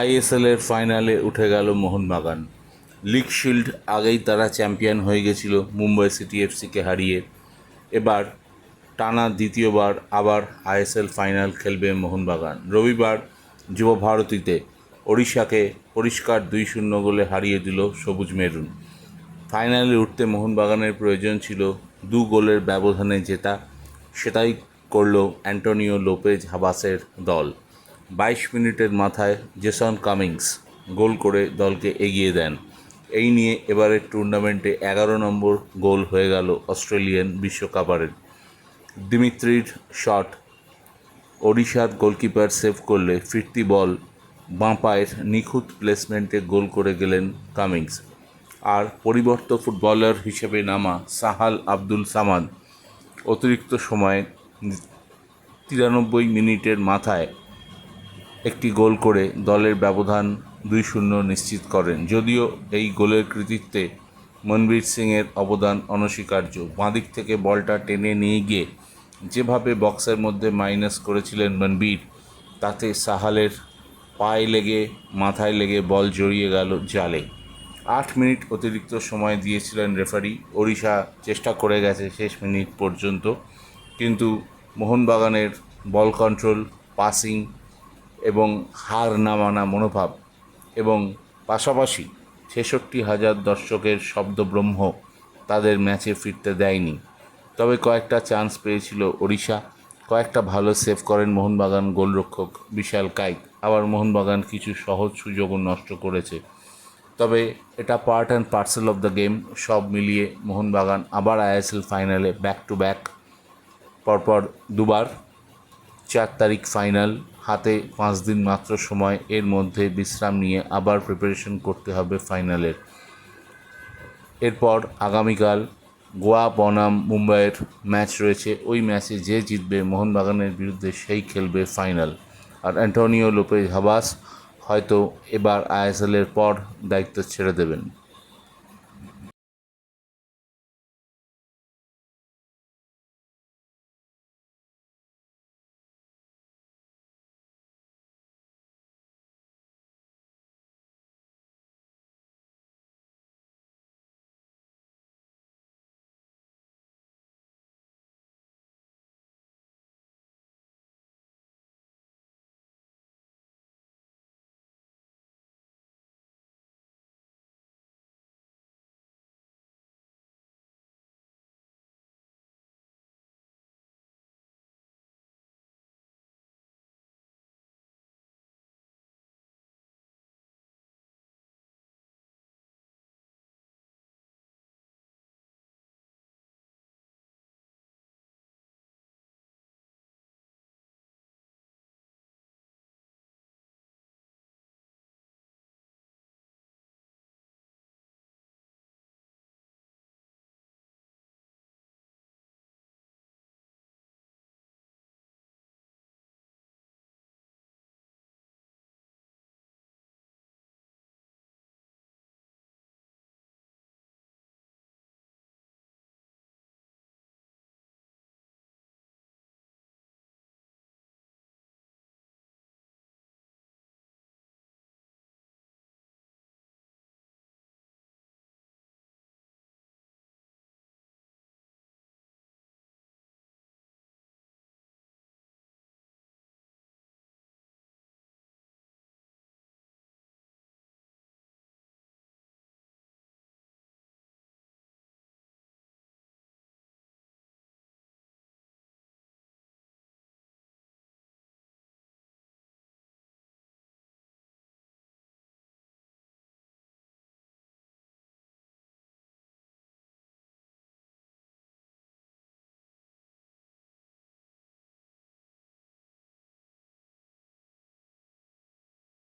আইএসএলের ফাইনালে উঠে গেল মোহনবাগান। লিগ শিল্ড আগেই তারা চ্যাম্পিয়ন হয়ে গেছিল মুম্বাই সিটি এফসিকে হারিয়ে। এবার টানা দ্বিতীয়বার আবার আইএসএল ফাইনাল খেলবে মোহনবাগান। রবিবার যুব ভারতীতে ওড়িশাকে পরিষ্কার দুই শূন্য গোলে হারিয়ে দিল সবুজ মেরুন। ফাইনালে উঠতে মোহনবাগানের প্রয়োজন ছিল দু গোলের ব্যবধানে জেতা, সেটাই করল অ্যান্টোনিও লোপেজ হাবাসের দল। বাইশ মিনিটের মাথায় জেসন কামিংস গোল করে দলকে এগিয়ে দেন। এই নিয়ে এবারের টুর্নামেন্টে এগারো নম্বর গোল হয়ে গেল অস্ট্রেলিয়ান বিশ্বকাপারের। দিমিত্রির শট, ওড়িশার গোলকিপার সেভ করলে ফিরতি বল, বাঁ পায়ের নিখুঁত প্লেসমেন্টে গোল করে গেলেন কামিংস। আর পরিবর্ত ফুটবলার হিসেবে নামা সাহাল আব্দুল সামাদ অতিরিক্ত সময়ে তিরানব্বই মিনিটের মাথায় একটি গোল করে দলের ব্যবধান দুই শূন্য নিশ্চিত করেন। যদিও এই গোলের কৃতিত্বে মনবীর সিংয়ের অবদান অনস্বীকার্য। বাঁদিক থেকে বলটা টেনে নিয়ে গিয়ে যেভাবে বক্সের মধ্যে মাইনাস করেছিলেন মনবীর, তাতে সাহালের পায়ে লেগে, মাথায় লেগে বল জড়িয়ে গেল জালে। আট মিনিট অতিরিক্ত সময় দিয়েছিলেন রেফারি। ওড়িশা চেষ্টা করে গেছে শেষ মিনিট পর্যন্ত। কিন্তু মোহনবাগানের বল কন্ট্রোল, পাসিং এবং হার না মানা মনোভাব এবং পাশাপাশি ছেষট্টি হাজার দর্শকের শব্দব্রহ্ম তাদের ম্যাচে ফিরতে দেয়নি। তবে কয়েকটা চান্স পেয়েছিল ওড়িশা। কয়েকটা ভালো সেভ করেন মোহনবাগান গোলরক্ষক বিশাল কাইক আবার মোহনবাগান কিছু সহজ সুযোগও নষ্ট করেছে। তবে এটা part and parcel of the game সব মিলিয়ে মোহনবাগান আবার আইএসএল ফাইনালে ব্যাক টু ব্যাক পরপর দুবার চার তারিখ ফাইনাল হাতে পাঁচ দিন মাত্র সময়, এর মধ্যে বিশ্রাম নিয়ে আবার প্রিপারেশন করতে হবে ফাইনালের এরপর আগামীকাল গোয়া, বনাম, মুম্বাইয়ের ম্যাচ রয়েছে। ওই ম্যাচে যে জিতবে মোহনবাগানের বিরুদ্ধে সেই খেলবে ফাইনাল আর অ্যান্টোনিও লোপেজ হাবাস হয়তো এবার আইএসএলের পর দায়িত্ব ছেড়ে দেবেন।